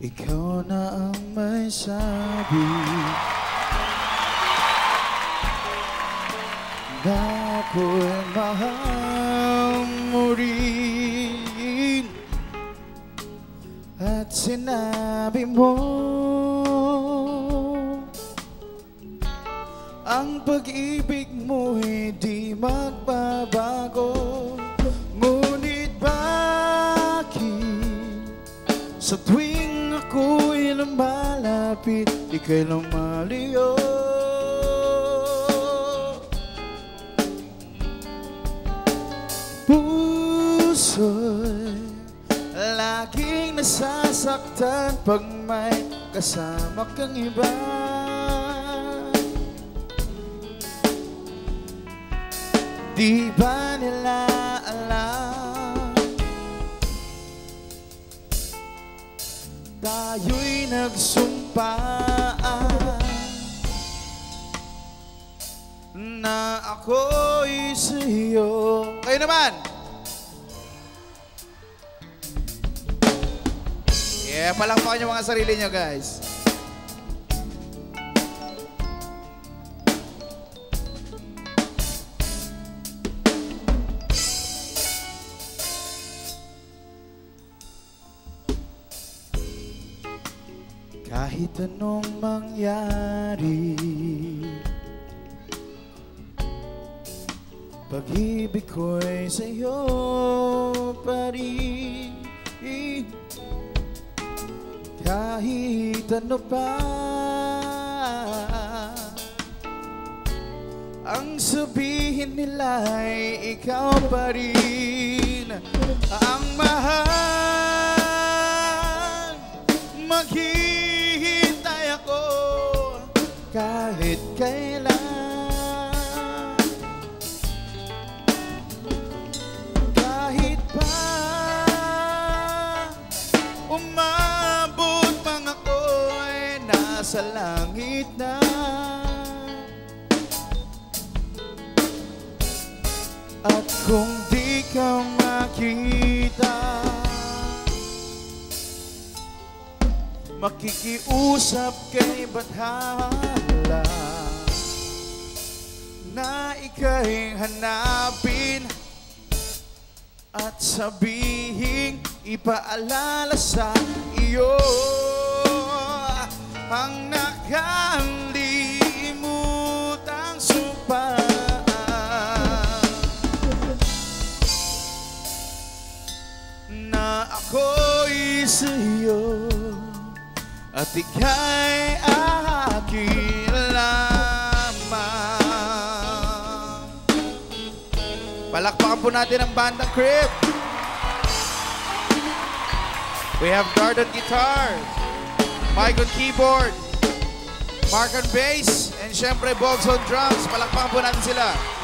Ikaw na ang may sabi. Na ako'y mahal mo rin. At sinabi mo Ang pag-ibig mo'y di magbabago. Ngunit bakit Sa tuwing ako'y lumalapit Ika'y lumalayo Puso'y laging nasasaktan Pag may kasama kang iba. Di ba nila alam Tayo'y nagsumpaan Na ako'y sa'yo Kayo naman! Yeah, palakpakan yung mga sarili nyo guys Kahit anong mangyari Pag-ibig ko'y sa'yo pa rin. Kahit ano pa Ang sabihin nila'y ikaw pa rin. Ang mahal kung di ka makita Makikiusap kay Bathala Na ika'y hanapin At sabihin ipaalala sa iyo Ang nakalimutang sa'yo at ika'y akin lamang Palakpakan po natin ang bandang Crib We have Dart on guitar Mike on keyboard Mark on bass And syempre Bobs on drums. Palakpakan po natin sila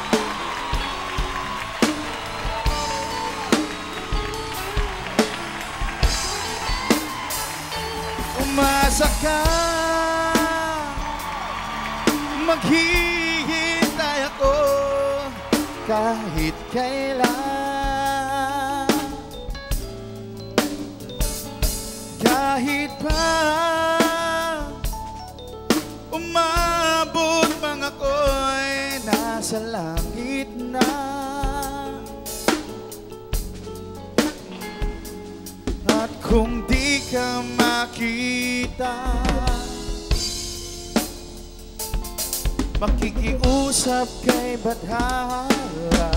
Umasa ka Maghihintay ako Kahit kailan. Kahit pa Umabot pang ako'y Nasa langit na. At kung di ka makita. Makikiusap kay Badhala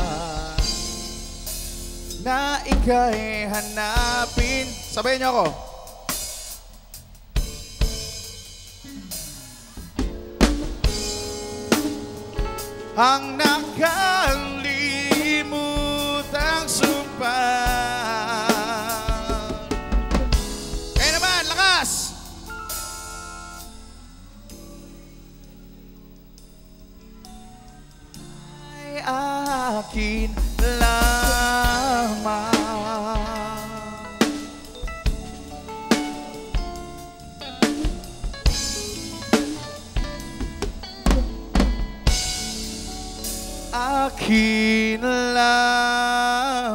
Na ika'y hanapin. Sabayin niyo ako. Ang nakalimutang akin lamang. Akin lang